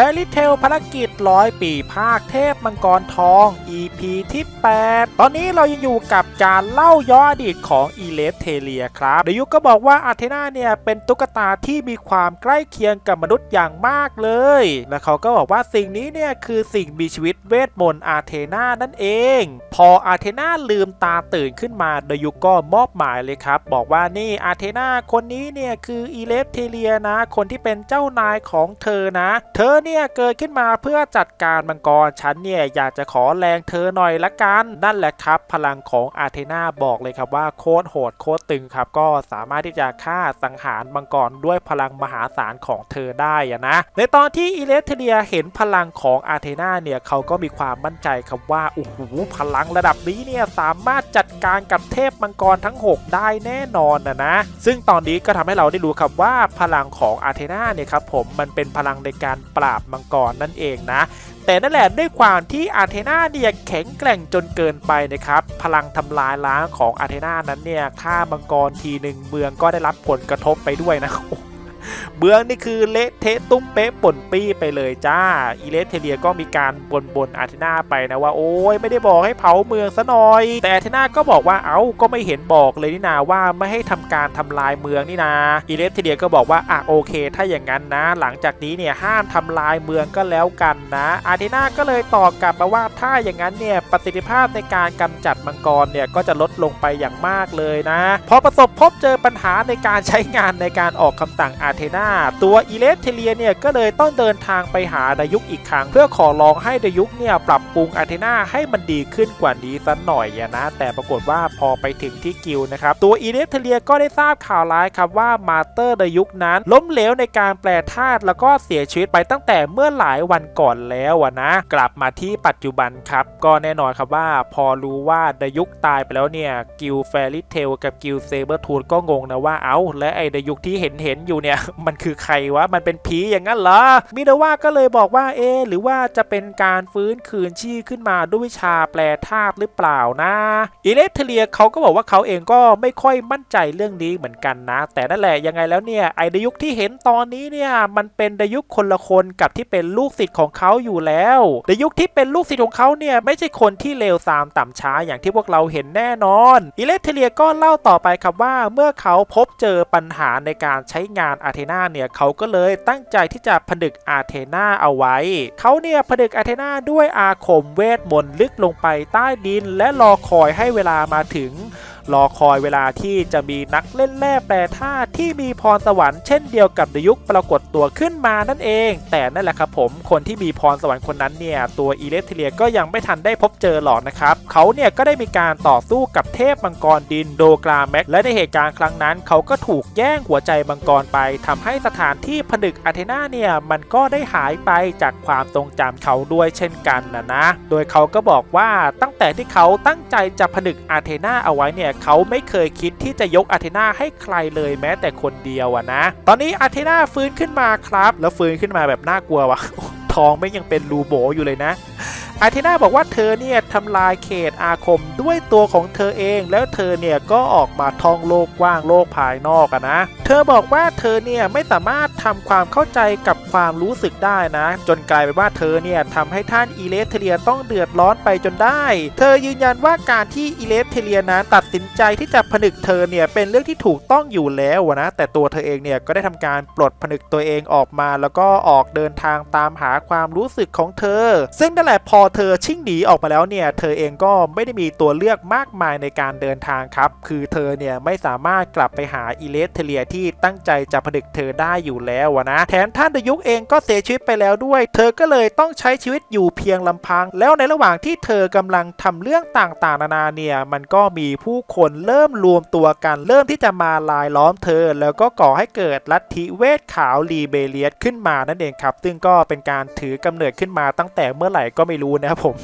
Fairy t a l ภารกิจร้อยปีภาคเทพมังกรทอง EP ที่ 8 ตอนนี้เรายังอยู่กับการเล่าย้อนอดีตของอีเลฟเทเลียครับเดยุก็บอกว่าอาเทนาเนี่ยเป็นตุ๊กตาที่มีความใกล้เคียงกับมนุษย์อย่างมากเลย และเขาก็บอกว่าสิ่งนี้เนี่ยคือสิ่งมีชีวิตเวทมนต์อาเทนานั่นเอง พออาเทนาลืมตาตื่นขึ้นมาเดยุก็มอบหมายเลยครับ บอกว่านี่อาเทนาคนนี้เนี่ยคืออีเลฟเทเลียนะ คนที่เป็นเจ้านายของเธอนะ เธอเนี่ยเกิดขึ้นมาเพื่อจัดการมังกร ฉันเนี่ยอยากจะขอแรงเธอหน่อยละกัน นั่นแหละครับ พลังของอาเทนาบอกเลยครับว่าโคตรโหดโคตรตึงครับ ก็สามารถที่จะฆ่าสังหารมังกรด้วยพลังมหาศาลของเธอได้อะนะ ในตอนที่อีเลฟเทเลียเห็นพลังของอาเทนาเนี่ยเขาก็มีความมั่นใจครับว่าโอ้โหพลังระดับนี้เนี่ยสามารถจัดการกับเทพมังกรทั้ง 6 ได้แน่นอนนะนะ ซึ่งตอนนี้ก็ทำให้เราได้รู้ครับว่าพลังของอาเทนาเนี่ยครับผมมันเป็นพลังในการปราบมังกรนั่นเองนะ แต่นั่นแหละด้วยความที่อาเทนาเนี่ยแข็งแกร่งจนเกินไปนะครับ พลังทำลายล้างของอาเทนานั้นเนี่ยฆ่ามังกรทีหนึ่งเมืองก็ได้รับผลกระทบไปด้วยนะ เมืองนี่คือเละเทะตุ้มเป๊ะป่นปี้ไปเลยจ้า อีเลสเทเลียก็มีการบนบนอาเทนาไปนะว่าโอ้ยไม่ได้บอกให้เผาเมืองซะหน่อย แต่อาเทนาก็บอกว่าเอ้าก็ไม่เห็นบอกเลยนี่นาว่าไม่ให้ทำการทำลายเมืองนี่นาอีเลสเทเลียก็บอกว่าอะโอเค ถ้าอย่างนั้นนะ หลังจากนี้เนี่ยห้ามทำลายเมืองก็แล้วกันนะ อาเทนาก็เลยตอบกลับมาว่าถ้าอย่างนั้นเนี่ยประสิทธิภาพในการกำจัดมังกรเนี่ยก็จะลดลงไปอย่างมากเลยนะพอประสบพบเจอปัญหาในการใช้งานในการออกคำสั่งอาเทนาตัวอีเลสเทเลียเนี่ยก็เลยต้องเดินทางไปหาดายุกอีกครั้ง เพื่อขอร้องให้ดายุกเนี่ยปรับปรุงอาเทนาให้มันดีขึ้นกว่านี้สักหน่อยนะ แต่ปรากฏว่าพอไปถึงที่กิลนะครับตัวอีเลสเทเลียก็ได้ทราบข่าวร้ายครับว่ามาเตอร์ดายุกนั้น ล้มเหลวในการแปลธาตุแล้วก็เสียชีวิตไปตั้งแต่เมื่อหลายวันก่อนแล้วนะ กลับมาที่ปัจจุบันครับ ก็แน่นอนครับว่าพอรู้ว่าดายุกตายไปแล้วเนี่ยกิลแฟรี่เทลกับกิลเซเบอร์ทูดก็งงนะว่าเอ้าและไอ้ดายุกที่เห็นเห็นอยู่เนี่ยมันคือใครวะ มันเป็นผีอย่างนั้นเหรอ มิเดว่าก็เลยบอกว่าเอ หรือว่าจะเป็นการฟื้นคืนชีพขึ้นมาด้วยวิชาแปลธาตุหรือเปล่านะอีเลเทเลียเขาก็บอกว่าเขาเองก็ไม่ค่อยมั่นใจเรื่องนี้เหมือนกันนะ แต่นั่นแหละยังไงแล้วเนี่ยไอดยุคที่เห็นตอนนี้เนี่ยมันเป็นดยุคคนละคนกับที่เป็นลูกศิษย์ของเขาอยู่แล้วดยุคที่เป็นลูกศิษย์ของเขาเนี่ยไม่ใช่คนที่เลวทรามต่ำช้าอย่างที่พวกเราเห็นแน่นอนอีเลเทเลียก็เล่าต่อไปครับว่าเมื่อเขาพบเจอปัญหาในการใช้งานอาเทนาเนี่ยเขาก็เลยตั้งใจที่จะผนึกอาเทนาเอาไว้ เขาเนี่ยผนึกอาเทนาด้วยอาคมเวทมนต์ลึกลงไปใต้ดินและรอคอยให้เวลามาถึง รอคอยเวลาที่จะมีนักเล่นแร่แปรธาตุที่มีพรสวรรค์เช่นเดียวกับดยุคปรากฏตัวขึ้นมานั่นเอง แต่นั่นแหละครับผมคนที่มีพรสวรรค์คนนั้นเนี่ยตัวอีเลฟเทเลียก็ยังไม่ทันได้พบเจอหรอกนะครับเขาเนี่ยก็ได้มีการต่อสู้กับเทพมังกรดินโดกราแม็กและในเหตุการณ์ครั้งนั้น เขาก็ถูกแย่งหัวใจมังกรไปทำให้สถานที่ผนึกอาเทนาเนี่ยมันก็ได้หายไปจากความทรงจำเขาด้วยเช่นกันนะนะ โดยเขาก็บอกว่าตั้งแต่ที่เขาตั้งใจจะผนึกอาเทนาเอาไว้เนี่ยเขาไม่เคยคิดที่จะยกอาเทนาให้ใครเลยแม้แต่คนเดียวอะนะ ตอนนี้อาเทนาฟื้นขึ้นมาครับ แล้วฟื้นขึ้นมาแบบน่ากลัววะทองไม่ยังเป็นรูโบอยู่เลยนะอาเทนาบอกว่าเธอเนี่ยทำลายเขตอาคมด้วยตัวของเธอเอง แล้วเธอเนี่ยก็ออกมาท่องโลกกว้างโลกภายนอกอะนะ เธอบอกว่าเธอเนี่ยไม่สามารถทำความเข้าใจกับความรู้สึกได้นะ จนกลายเป็นว่าเธอเนี่ยทำให้ท่านอีเลฟเทเลียต้องเดือดร้อนไปจนได้ เธอยืนยันว่าการที่อีเลฟเทเลียนั้นตัดสินใจที่จะผนึกเธอเนี่ยเป็นเรื่องที่ถูกต้องอยู่แล้วนะแต่ตัวเธอเองเนี่ยก็ได้ทำการปลดผนึกตัวเองออกมา แล้วก็ออกเดินทางตามหาความรู้สึกของเธอ ซึ่งนั่นแหละพอเธอชิ่งหนีออกมาแล้วเนี่ยเธอเองก็ไม่ได้มีตัวเลือกมากมายในการเดินทางครับ คือเธอเนี่ยไม่สามารถกลับไปหาอีเลสเทเลียที่ตั้งใจจะผนึกเธอได้อยู่แล้วอะนะแถมท่านดยุกเองก็เสียชีวิตไปแล้วด้วย เธอก็เลยต้องใช้ชีวิตอยู่เพียงลำพัง แล้วในระหว่างที่เธอกำลังทำเรื่องต่างๆ นานาเนี่ยมันก็มีผู้คนเริ่มรวมตัวกัน เริ่มที่จะมาลายล้อมเธอ แล้วก็ก่อให้เกิดลัทธิเวทขาวรีเบเลียสขึ้นมานั่นเองครับ ซึ่งก็เป็นการถือกำเนิดขึ้นมาตั้งแต่เมื่อไหร่ก็ไม่รู้นะครับผม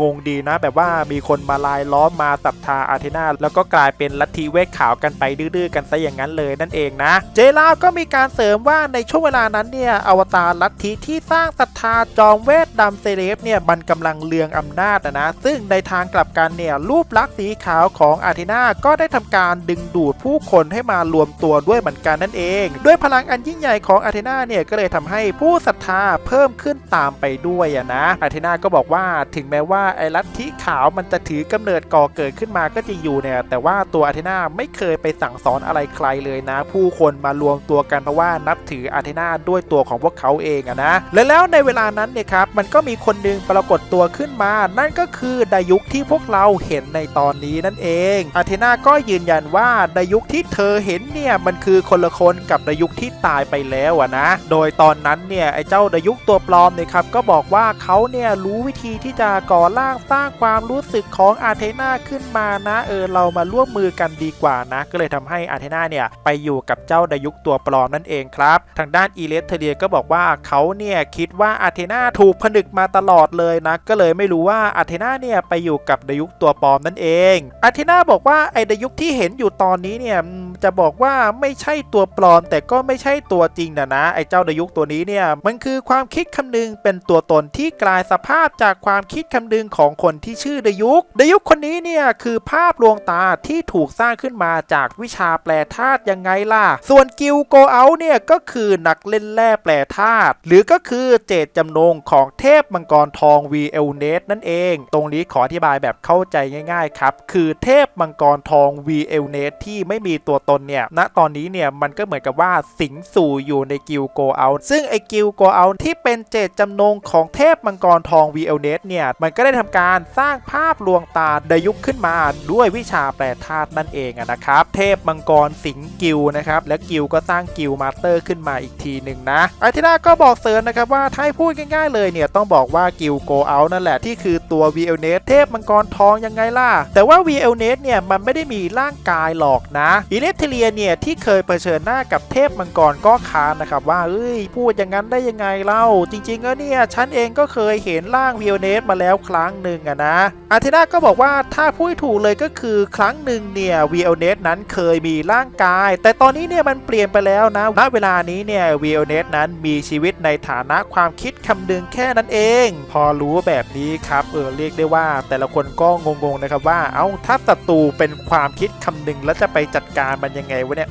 งงๆดีนะ แบบว่ามีคนมาลายล้อมมาศรัทธาอาร์เทนาแล้วก็กลายเป็นลัทธิเวทขาวกันไปดื้อๆกันซะอย่างนั้นเลยนั่นเองนะ เจลาวก็มีการเสริมว่าในช่วงเวลานั้นเนี่ยอวตารลัทธิที่สร้างศรัทธาจอมเวทดำเซเลบเนี่ยมันกำลังเลืองอำนาจนะนะ ซึ่งในทางกลับกันเนี่ยรูปลักษณ์สีขาวของอาร์เทนาก็ได้ทำการดึงดูดผู้คนให้มารวมตัวด้วยเหมือนกันนั่นเอง ด้วยพลังอันยิ่งใหญ่ของอาร์เทนาเนี่ยก็เลยทำให้ผู้ศรัทธาเพิ่มขึ้นตามไปด้วยอะนะอาร์เทนาก็บอกว่าถึงแม้ว่าไอ้ลัทธิขาวมันจะถือกำเนิดก่อเกิดขึ้นมาก็จริงอยู่เนี่ย แต่ว่าตัวอาร์เทนาไม่เคยไปสั่งสอนอะไรใครเลยนะ ผู้คนมารวมตัวกันเพราะว่านับถืออาร์เทนาด้วยตัวของพวกเขาเองอะนะ และแล้วในเวลานั้นเนี่ยครับมันก็มีคนหนึงปรากฏตัวขึ้นมา นั่นก็คือดายุคที่พวกเราเห็นในตอนนี้นั่นเองอาร์เทนาก็ยืนยันว่าดายุคที่เธอเห็นเนี่ยมันคือคนละคนกับดายุคที่ตายไปแล้วอะนะ โดยตอนนั้นเนี่ยไอ้เจ้าดายุคตัวปลอมเนี่ยครับก็บอกว่าเขาเนี่ยรู้วิธีที่จะก่อร่างสร้างความรู้สึกของอาเทนาขึ้นมานะ เออเรามาร่วมมือกันดีกว่านะ ก็เลยทำให้อาเทนาเนี่ยไปอยู่กับเจ้าดายุคตัวปลอมนั่นเองครับ ทางด้านอีเลสเทเดียก็บอกว่าเขาเนี่ยคิดว่าอาเทนาถูกผนึกมาตลอดเลยนะ ก็เลยไม่รู้ว่าอาเทนาเนี่ยไปอยู่กับดายุคตัวปลอมนั่นเองอาเทนาบอกว่าไอ้ดายุคที่เห็นอยู่ตอนนี้เนี่ย จะบอกว่าไม่ใช่ตัวปลอม แต่ก็ไม่ใช่ตัวจริงนะนะไอ้เจ้าดายุคตัวนี้เนี่ยมันคือความคิดคำนึงเป็นตัวตนที่กลายสภาพจากความคิดคำนึงของคนที่ชื่อดายุคดายุคคนนี้เนี่ยคือภาพลวงตาที่ถูกสร้างขึ้นมาจากวิชาแปลธาตุยังไงล่ะ ส่วนกิลโกเอาเนี่ยก็คือนักเล่นแร่แปลธาตุหรือก็คือเจตจำนงของเทพมังกรทอง v ีเอลเนสนั่นเอง ตรงนี้ขออธิบายแบบเข้าใจง่ายๆครับ คือเทพมังกรทอง v ีเอลเนสที่ไม่มีตัวตนเนี่ยณตอนนี้เนี่ยมันก็เหมือนกับว่าสิงสู่อยู่ในกิลโกเอาซึ่งไอกิลโกเอาที่เป็นเจตจำนงของเทพมังกรทอง v ีเอลเนสเนี่ยมันก็ได้ทำการสร้างภาพลวงตาดยุคขึ้นมาด้วยวิชาแปลธาตุนั่นเองนะครับ เทพมังกรสิงกิลนะครับและกิลก็สร้างกิลมาสเตอร์ขึ้นมาอีกทีหนึ่งนะอาทินาก็บอกเสริมนะครับว่าถ้าพูดง่ายๆเลยเนี่ยต้องบอกว่ากิลโกเอานั่นแหละที่คือตัว v ีเอลเนสเทพมังกรทองยังไงล่ะ แต่ว่า v ีเอลเนสเนี่ยมันไม่ได้มีร่างกายหรอกนะอิเลสเทเลียเนี่ยที่เคยเผชิญหน้ากับเทพมังกรก็ค้านนะครับว่าเอ้ยพูดอย่างนั้นได้ยังไงเล่า จริงๆแล้วเนี่ยฉันเองก็เคยเห็นร่าง v ีเอลเนสมาแล้วครั้งหนึ่งอะนะอาเทนาก็บอกว่าถ้าพูดถูกเลยก็คือครั้งหนึ่งเนี่ย v ีเอลเนสนั้นเคยมีร่างกาย แต่ตอนนี้เนี่ยมันเปลี่ยนไปแล้วนะณเวลานี้เนี่ย v ีเอลเนสนั้นมีชีวิตในฐานะความคิดคำนึงแค่นั้นเอง พอรู้แบบนี้ครับเออเรียกได้ว่า แต่ละคนก็งงๆนะครับว่า เอ้าถ้าศัตรูเป็นความคิดคำนึงแล้วจะไปจัดการมันยังไงวะเนี่ย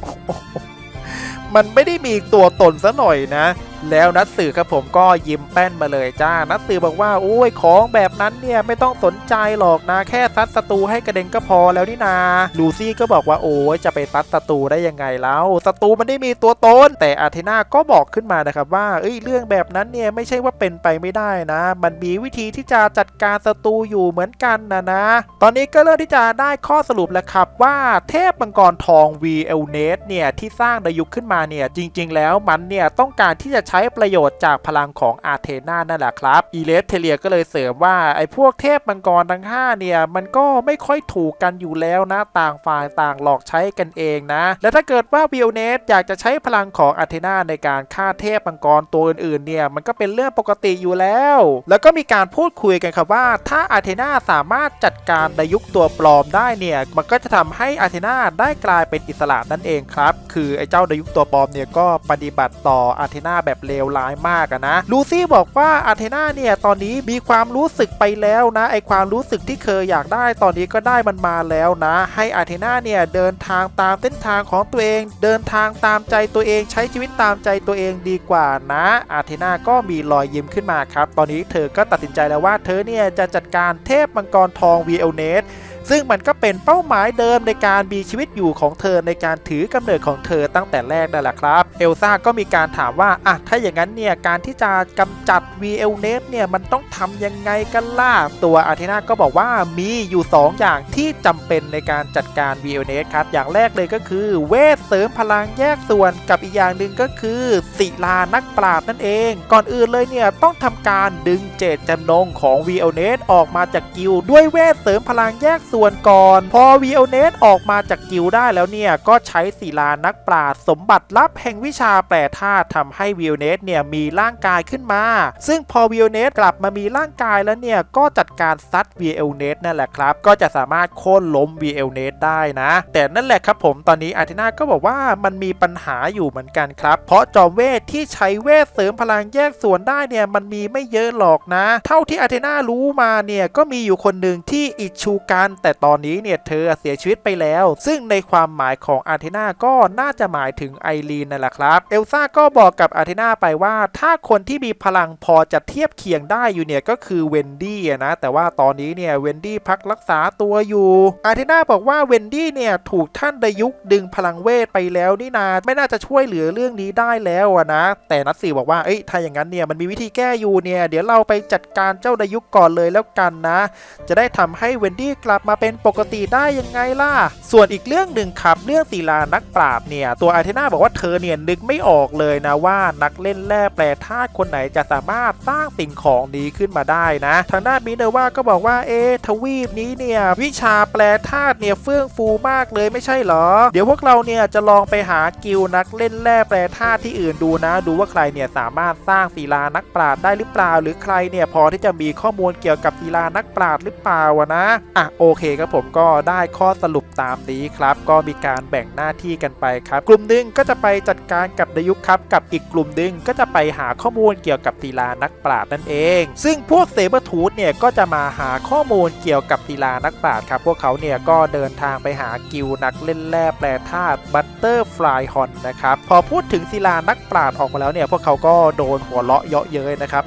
มันไม่ได้มีตัวตนซะหน่อยนะ แล้วนัดสื่อครับผมก็ยิ้มแป้นมาเลยจ้า นัดสื่อบอกว่าโอ้ยของแบบนั้นเนี่ยไม่ต้องสนใจหรอกนะ แค่ซัดศัตรูให้กระเด็นก็พอแล้วนี่นา ลูซี่ก็บอกว่าโอ้ยจะไปซัดศัตรูได้ยังไงแล้วศัตรูมันได้มีตัวตน แต่อาเทนาก็บอกขึ้นมานะครับว่าเอ้ยเรื่องแบบนั้นเนี่ยไม่ใช่ว่าเป็นไปไม่ได้นะ มันมีวิธีที่จะจัดการศัตรูอยู่เหมือนกันนะนะ ตอนนี้ก็เริ่มที่จะได้ข้อสรุปแล้วครับว่าเทพมังกรทอง v ีเอลเนสเนี่ยที่สร้างดายุคขึ้นมาเนี่ยจริง ๆ แล้วมันเนี่ยต้องการที่จะใช้ประโยชน์จากพลังของอาเทนานั่นแหละครับอีเลสเทเลียก็เลยเสริมว่าไอ้พวกเทพมังกรทั้ง5เนี่ยมันก็ไม่ค่อยถูกกันอยู่แล้วนะต่างฝ่ายต่างหลอกใช้กันเองนะ และถ้าเกิดว่าวิโอเนสอยากจะใช้พลังของอาเทนาในการฆ่าเทพมังกรตัวอื่นๆเนี่ยมันก็เป็นเรื่องปกติอยู่แล้ว แล้วก็มีการพูดคุยกันครับว่า ถ้าอาเทนาสามารถจัดการดายุคตัวปลอมได้เนี่ยมันก็จะทำให้อาเทนาได้กลายเป็นอิสระนั่นเองครับ คือไอ้เจ้าดายุคตัวปลอมเนี่ยก็ปฏิบัติต่ออาเทนาแบบเลวร้ายมากอะนะลูซี่บอกว่าอาเทนาเนี่ยตอนนี้มีความรู้สึกไปแล้วนะไอความรู้สึกที่เคยอยากได้ตอนนี้ก็ได้มันมาแล้วนะ ให้อาเทนาเนี่ยเดินทางตามเส้นทางของตัวเอง เดินทางตามใจตัวเองใช้ชีวิตตามใจตัวเองดีกว่านะ อาเทนาก็มีรอยยิ้มขึ้นมาครับ ตอนนี้เธอก็ตัดสินใจแล้วว่าเธอเนี่ยจะจัดการเทพมังกรทองวีเอลเนส ซึ่งมันก็เป็นเป้าหมายเดิมในการมีชีวิตอยู่ของเธอในการถือกำเนิดของเธอตั้งแต่แรกนั่นแหละครับ เอลซ่าก็มีการถามว่าอะถ้าอย่างนั้นเนี่ยการที่จะกำจัด v ีเอลเนสเนี่ยมันต้องทำยังไงกันล่ะตัวอาเทนาก็บอกว่ามีอยู่ 2 อย่างที่จำเป็นในการจัดการ v ีเอลเนสครับอย่างแรกเลยก็คือ เวทเสริมพลังแยกส่วนกับอีกอย่างหนึ่งก็คือศิลานักปราบนั่นเอง ก่อนอื่นเลยเนี่ยต้องทำการดึงเจตจำนงของ v ีเอลเนสออกมาจากกิลด้วยเวทเสริมพลังแยกส่วนส่วนก่อน พอวีเอลเนสออกมาจากกิลได้แล้วเนี่ย ก็ใช้ศิลานักปราชญ์สมบัติลับแห่งวิชาแปรธาตุทำให้วีเอลเนสเนี่ยมีร่างกายขึ้นมา ซึ่งพอวีเอลเนสกลับมามีร่างกายแล้วเนี่ย ก็จัดการซัดวีเอลเนสนั่นแหละครับ ก็จะสามารถโค่นล้มวีเอลเนสได้นะ แต่นั่นแหละครับผมตอนนี้อาร์เทนาก็บอกว่ามันมีปัญหาอยู่เหมือนกันครับ เพราะจอมเวทที่ใช้เวทเสริมพลังแยกส่วนได้เนี่ยมันมีไม่เยอะหรอกนะ เท่าที่อาร์เทนารู้มาเนี่ยก็มีอยู่คนหนึ่งที่อิชูกันแแต่ตอนนี้เนี่ยเธอเสียชีวิตไปแล้ว ซึ่งในความหมายของอาร์เทนาก็น่าจะหมายถึงไอรีนนั่นแหละครับ เอลซ่าก็บอกกับอาร์เทนาไปว่า ถ้าคนที่มีพลังพอจะเทียบเคียงได้อยู่เนี่ยก็คือเวนดี้นะแต่ว่าตอนนี้เนี่ยเวนดี้พักรักษาตัวอยู่อาร์เทนาบอกว่าเวนดี้เนี่ยถูกท่านดยุกดึงพลังเวทไปแล้วนี่นาไม่น่าจะช่วยเหลือเรื่องนี้ได้แล้วนะแต่นัทสีบอกว่าเอ้ยถ้าอย่างนั้นเนี่ยมันมีวิธีแก้อยู่เนี่ยเดี๋ยวเราไปจัดการเจ้าดยุกก่อนเลยแล้วกันนะ จะได้ทำให้เวนดี้กลับมาเป็นปกติได้ยังไงล่ะ ส่วนอีกเรื่องหนึ่งครับเรื่องศิลานักปราบเนี่ยตัวอาเทนาบอกว่าเธอเนี่ยนึกไม่ออกเลยนะว่านักเล่นแร่แปรธาตุคนไหนจะสามารถสร้างสิ่งของนี้ขึ้นมาได้นะ ทางด้านมิเนว่าก็บอกว่าเอทวีปนี้เนี่ยวิชาแปรธาตุเนี่ยเฟื่องฟูมากเลยไม่ใช่เหรอ เดี๋ยวพวกเราเนี่ยจะลองไปหากิลนักเล่นแร่แปรธาตุที่อื่นดูนะ ดูว่าใครเนี่ยสามารถสร้างศิลานักปราดได้หรือเปล่า หรือใครเนี่ยพอที่จะมีข้อมูลเกี่ยวกับศิลานักปราดหรือเปล่าวะนะอะโอเคครับผมก็ได้ข้อสรุปตามนี้ครับ ก็มีการแบ่งหน้าที่กันไปครับ กลุ่มหนึ่งก็จะไปจัดการกับดยุคครับกับอีกกลุ่มหนึ่งก็จะไปหาข้อมูลเกี่ยวกับศิลานักปราดนั่นเอง ซึ่งพวกเซเบอร์ทูธเนี่ยก็จะมาหาข้อมูลเกี่ยวกับศิลานักปราดครับพวกเขาเนี่ยก็เดินทางไปหากิลนักเล่นแร่แปรธาตุบัตเตอร์ฟลายฮอนนะครับพอพูดถึงศิลานักปราดออกมาแล้วเนี่ยพวกเขาก็โดนหัวเราะเยาะเย้ยนะครับ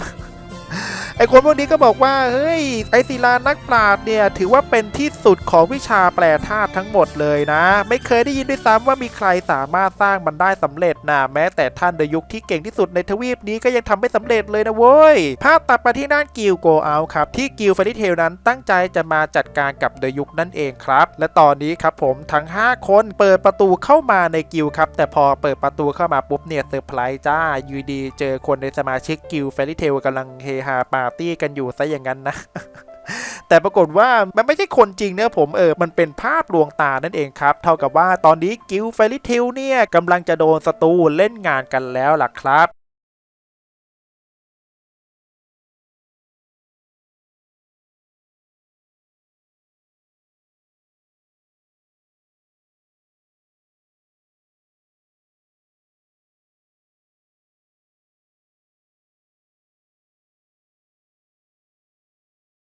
ไอคนพวกนี้ก็บอกว่า เฮ้ย ไอศิลานักปราชญ์เนี่ย ถือว่าเป็นที่สุดของวิชาแปลธาตุทั้งหมดเลยนะ ไม่เคยได้ยินด้วยซ้ำว่ามีใครสามารถสร้างมันได้สำเร็จนะแม้แต่ท่านเดยุคที่เก่งที่สุดในทวีปนี้ก็ยังทำไม่สำเร็จเลยนะเว้ย ภาพตัดไปที่ด้านกิลโกเอาครับ ที่กิลฟาริเทลนั้นตั้งใจจะมาจัดการกับเดยุคนั่นเองครับ และตอนนี้ครับผมทั้ง 5 คนเปิดประตูเข้ามาในกิลครับ แต่พอเปิดประตูเข้ามาปุ๊บเนี่ยเซอร์ไพรส์จ้ายูดี เจอคนในสมาชิกกิลฟาริเทลกำลังเฮฮาปาร์ตี้กันอยู่ซะอย่างนั้นนะแต่ปรากฏว่ามันไม่ใช่คนจริงเนะผมเออ มันเป็นภาพลวงตานั่นเองครับ เท่ากับว่าตอนนี้กิลเฟลิทิลเนี่ยกำลังจะโดนศัตรูเล่นงานกันแล้วล่ะครับ